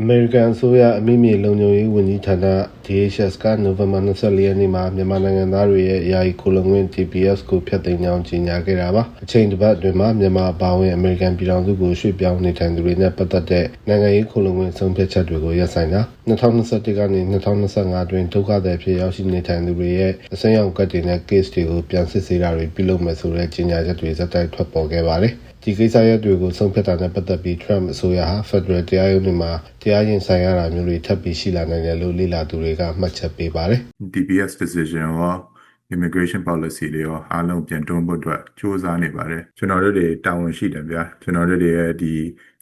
အမေရိကန်အစိုးရအမိမြေလုံခြုံရေးဝန်ကြီးဌာန DHS ကနိုဝင်ဘာ24ရက်နေ့မှာမြန်မာနိုင်ငံသားတွေရဲ့ယာယီကိုလုံငွင့် TPS ကိုဖျက်သိမ်းကြောင်းကြေညာခဲ့တာပါအချိန်တစ်ပတ်အတွင်းမှာမြန်မာအပါအဝင်အမေရိကန်ပြည်ထောင်စုကိုရွှေ့ပြောင်းနေထိုင်သူတွေနဲ့ပတ်သက်တဲ့နိုင်ငံရေးကိုလုံငွင့်ဆုံးဖြတ်ချက်တွေကိုရပ်ဆိုင်းတာ2021ကနေ2025အတွင်းဒုက္ခသည်ဖြစ်ရောက်ရှိနေထိုင်သူတွေရဲ့အစိမ်းရောင်ကတ်တွေနဲ့ case တွေကိုပြန်စစ်ဆေးတာတွေပြုလုပ်မယ်ဆိုတဲ့ကြေညာချက်တွေဇက်တိုက်ထွက်ပေါ်ခဲ့ပါတယ်ဒီကိစ္စရပ်တွေကိုဆုံးဖြတ်တာနဲ့ပတ်သက်ပြီး Trump အစိုးရဟာ Federal တရားရုံးတွေမှာတရားရင်ဆိုင်ရတာမျိုးတွေထပ်ပြီးရှိလာနိုင်တယ်လို့လေ့လာသူတွေကမှတ်ချက်ပေးပါတယ် DPS decision ရော immigration policy တွေရောအားလုံးပြန်တွန်းဖို့အတွက်စ조사နေပါတယ်ကျွန်တော်တို့တွေတာဝန်ရှိတယ်ဗျာကျွန်တော်တို့တွေရဲ့ဒီ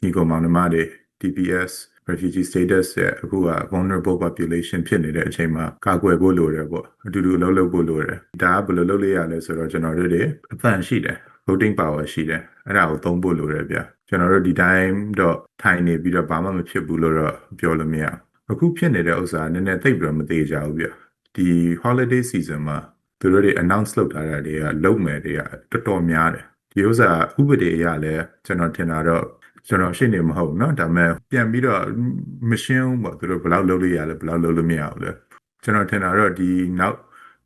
ညီကောင်မောင်နှမတွေ DPS refugee status ရဲ့အခုက vulnerable population ဖြစ်နေတဲ့အချိန်မှာကာကွယ်ဖို့လိုတယ်ပေါ့အတူတူလှုပ်လှုပ်ဖို့လိုတယ်ဒါကဘယ်လိုလုပ်လို့ရလဲဆိုတော့ကျွန်တော်တို့တွေအဖန်ရှိတယ် voting power ရှိတယ်အဲ့ဒါကိုသုံးဖို့လိုတယ်ဗျကျွန်တော်တို့ဒီတိုင်းတော့ထိုင်နေပြီးတော့ဘာမှမဖြစ်ဘူးလို့တော့ပြောလို့မရဘူးအခုဖြစ်နေတဲ့ဥစ္စာနည်းနည်းသိပ်ပြီးတော့မသေးကြဘူးဗျဒီ holiday season မှာသူတို့တွေ announce လုပ်ထားတာတွေကလုံမယ်တွေကတော်တော်များတယ်ဒီဥစ္စာဥပဒေအရလည်းကျွန်တော်ထင်တာတော့ ကျွန်တော်ရှင်းနေမဟုတ်เนาะဒါပေမဲ့ပြန်ပြီးတော့မရှင်းဘူးပေါ့သူတို့ဘယ်လောက်လုပ်လို့ရလဲဘယ်လောက်လုပ်လို့မရဘူးလဲကျွန်တော်ထင်တာတော့ဒီနောက်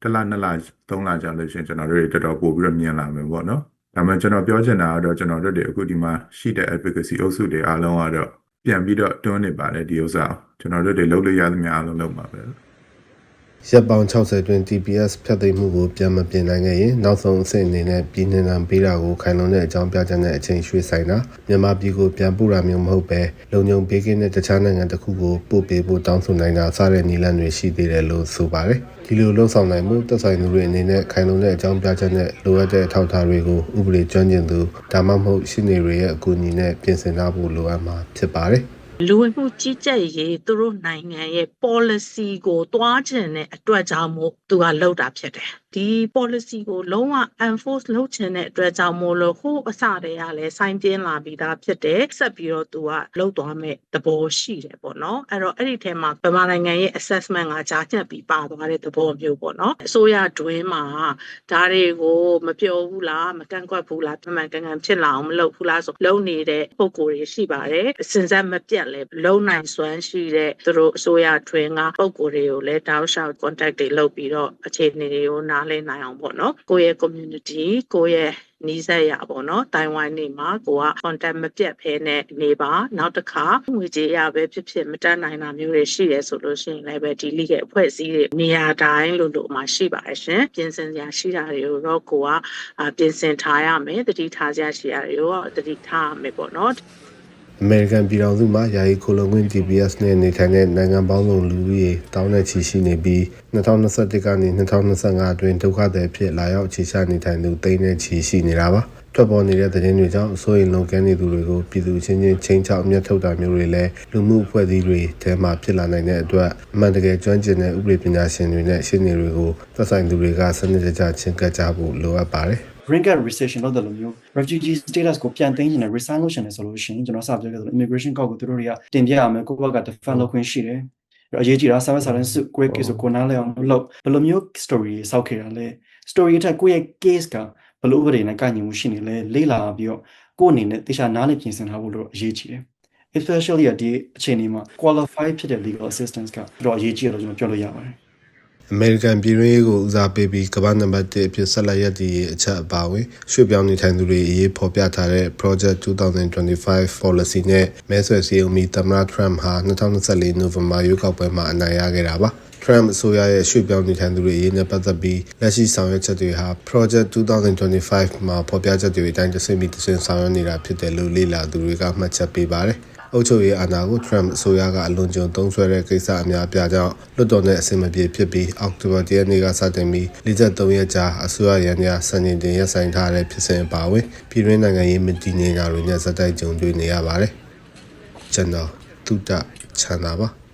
တစ်လနှစ်လသုံးလကြာလို့ရှရင်ကျွန်တော်တို့တွေတော်တော်ပို့ပြီးတော့မြင်လာမယ်ပေါ့နော်ဒါမှကျွန်တော်ပြောချင်တာကတော့ကျွန်တော်တို့တွေအခုဒီမှာရှိတဲ့ advocacy အုပ်စုတွေအားလုံးကတော့ပြန်ပြီးတော့တွန်းနေပါတယ်ဒီဥစ္စာကျွန်တော်တို့တွေလုပ်လို့ရသမျှအားလုံးလုပ်ပါပဲ ရပ်ပေါင်း60တွင် TPS ဖျက်သိမ်းမှုကိုပြန်မပြင်နိုင်ခဲ့ရင်နောက်ဆုံးအဆင့်အနေနဲ့ပြည်နှင်တံပေးတာကိုခိုင်လုံတဲ့အကြောင်းပြချက်နဲ့အချိန်ရွှေ့ဆိုင်တာမြန်မာပြည်ကိုပြန်ပို့တာမျိုးမဟုတ်ပဲလုံခြုံပေးကင်းတဲ့တခြားနိုင်ငံတစ်ခုကိုပို့ပေးဖို့တောင်းဆိုနိုင်တာစတဲ့နည်းလမ်းတွေရှိသေးတယ်လို့ဆိုပါတယ်ဒီလိုလှုံ့ဆော်နိုင်မှုသက်ဆိုင်သူတွေအနေနဲ့ခိုင်လုံတဲ့အကြောင်းပြချက်နဲ့လိုအပ်တဲ့အထောက်အထားတွေကိုဥပဒေကျွမ်းကျင်သူဒါမှမဟုတ်ရှင်းနေတွေရဲ့အကူအညီနဲ့ပြင်ဆင်ထားဖို့လိုအပ်မှာဖြစ်ပါတယ် လူဝင်မှုကြီးကြပ်ရေးသူတို့နိုင်ငံရဲ့ policy ကိုတွားချင်တဲ့အတွက်ကြောင့်မို့သူကလောက်တာဖြစ်တယ်ဒီ policy ကိုလုံးဝ enforce လုပ်ချင်တဲ့အတွက်ကြောင့်မို့လို့ဟိုးအစတည်းကလည်းစိုင်းပြင်းလာပြီးသားဖြစ်တယ်ဆက်ပြီးတော့သူကလောက်သွားမဲ့သဘောရှိတယ်ပေါ့နော်အဲ့တော့အဲ့ဒီထဲမှာဗမာနိုင်ငံရဲ့ assessment ကကြားညက်ပြီးပါသွားတဲ့သဘောမျိုးပေါ့နော်အစိုးရတွင်းမှာဒါတွေကိုမပြောဘူးလားမကန့်ကွက်ဘူးလားမှန်ကန်ကန်ဖြစ်လာအောင်မလုပ်ဘူးလားဆိုလုံနေတဲ့ပုံကိုယ်တွေရှိပါတယ်စင်စက်မပြတ်လဲလုံနိုင်စွမ်းရှိတဲ့သူတို့အစိုးရတွင်းကပုံကိုယ်တွေကိုလည်းတောက်လျှောက် contact တွေလုပ်ပြီးတော့အခြေအနေတွေကိုနားလည်နိုင်အောင်ပေါ့နော်ကိုယ့်ရဲ့ community ကိုယ့်ရဲ့နီးစပ်ရပေါ့နော်တိုင်ဝမ်နေမှာကိုက contact မပြတ်ဖဲနဲ့နေပါနောက်တစ်ခါငွေကြေးရပဲဖြစ်ဖြစ်မတက်နိုင်တာမျိုးတွေရှိရဲဆိုလို့ရှိရင်လည်းပဲဒီလိရဲ့အဖွဲ့အစည်းတွေနေရာတိုင်းလို့လို့မှရှိပါတယ်ရှင်ပြင်ဆင်စရာရှိတာတွေကိုတော့ကိုကအာပြင်ဆင်ထားရမယ်တတိထားစရာရှိတာတွေကိုတတိထားရမယ်ပေါ့နော် အမေရိကန်ပြည်ထောင်စုမှာယာယီကိုလုံခွင့် TPS နဲ့နေထိုင်တဲ့နိုင်ငံပေါင်းစုံလူဦးရေတောင်းနဲ့ချီရှိနေပြီး2021ကနေ2025အတွင်းဒုက္ခသည်ဖြစ်လာရောက်ခြေချနေထိုင်သူတိန်းနဲ့ချီရှိနေတာပါထွက်ပေါ်နေတဲ့သတင်းတွေကြောင့်အစိုးရလုံကန်းနေသူတွေကိုပြည်သူချင်းချင်းချင်းချောက်အမျက်ထုတ်တာမျိုးတွေလည်းလူမှုအဖွဲ့အစည်းတွေထဲမှာဖြစ်လာနိုင်တဲ့အတွက်အမှန်တကယ်ကျွမ်းကျင်တဲ့ဥပဒေပညာရှင်တွေနဲ့ရှင်းနေတွေကိုသက်ဆိုင်သူတွေကစနစ်တကျချင်းကပ်ကြဖို့လိုအပ်ပါတယ် green card recession လောက်တယ်လို့မျိုး refugee status ကိုပြန်သိမ်းချင်တယ် resign လုပ်ချင်တယ်ဆိုလို့ရှိရင်ကျွန်တော်စပြောခဲ့သလို immigration court ကိုသူတို့တွေကတင်ပြရမယ်ကိုယ့်ဘက်က defend လုပ်ခွင့်ရှိတယ်အရေးကြီးတာ service silence စု quick case ကိုကိုနားလဲအောင်လုပ်ဘယ်လိုမျိုး story စောက်ခဲ့တာလဲ story ထက်ကိုယ့်ရဲ့ case ကဘယ်လိုဥပဒေနဲ့ကိုင်ညီမှုရှိနေလဲလေ့လာပြီးတော့ကိုယ့်အနေနဲ့တခြားနားလည်ပြင်ဆင်ထားဖို့လို့အရေးကြီးတယ် especially ဒီအခြေအနေမှာ qualified ဖြစ်တဲ့ legal assistance ကတော့အရေးကြီးတယ်လို့ကျွန်တော်ပြောလို့ရပါတယ် အမေရိကန်ပြည်တွင်းရေးကိုဦးစားပေးပြီးကမ္ဘာနံပါတ်1အဖြစ်ဆက်လက်ရည်တည်ရေးအချက်အပါအဝင်ရွှေ့ပြောင်းနေထိုင်သူတွေအရေးဖော်ပြထားတဲ့ Project 2025 policy နဲ့မဲဆွယ်စည်းရုံးပြီးသမ္မတ Trump ဟာ2024နိုဝင်ဘာရွေးကောက်ပွဲမှာအနိုင်ရခဲ့တာပါ။ Trump အစိုးရရဲ့ရွှေ့ပြောင်းနေထိုင်သူတွေအရေးနဲ့ပတ်သက်ပြီးလက်ရှိဆောင်ရွက်ချက်တွေဟာ Project 2025မှာဖော်ပြချက်တွေအတိုင်းတစ်ဆင့်ပြီးတစ်ဆင့်ဆောင်ရွက်နေတာဖြစ်တယ်လို့လေ့လာသူတွေကမှတ်ချက်ပေးပါတယ်။ အုပ်ချုပ်ရေးအာဏာကို Trump အစိုးရကအလွန်ကျွံသုံးဆွဲတဲ့ကိစ္စအများပြားကြောင့်လွတ်တော်နဲ့အဆင်မပြေဖြစ်ပြီးအောက်တိုဘာ၁ရက်နေ့ကစတင်ပြီး43ရက်ကြာအစိုးရရန်ရာစံချိန်တင်ရပ်ဆိုင်ထားတဲ့ဖြစ်စဉ်အပါအဝင်ပြည်တွင်းနိုင်ငံရေးမတည်ငြိမ်တာတွေနဲ့ဇက်တိုက်ကြုံတွေ့နေရပါတယ်။ကျွန်တော်တုဒ္ဒချန်တာပါ။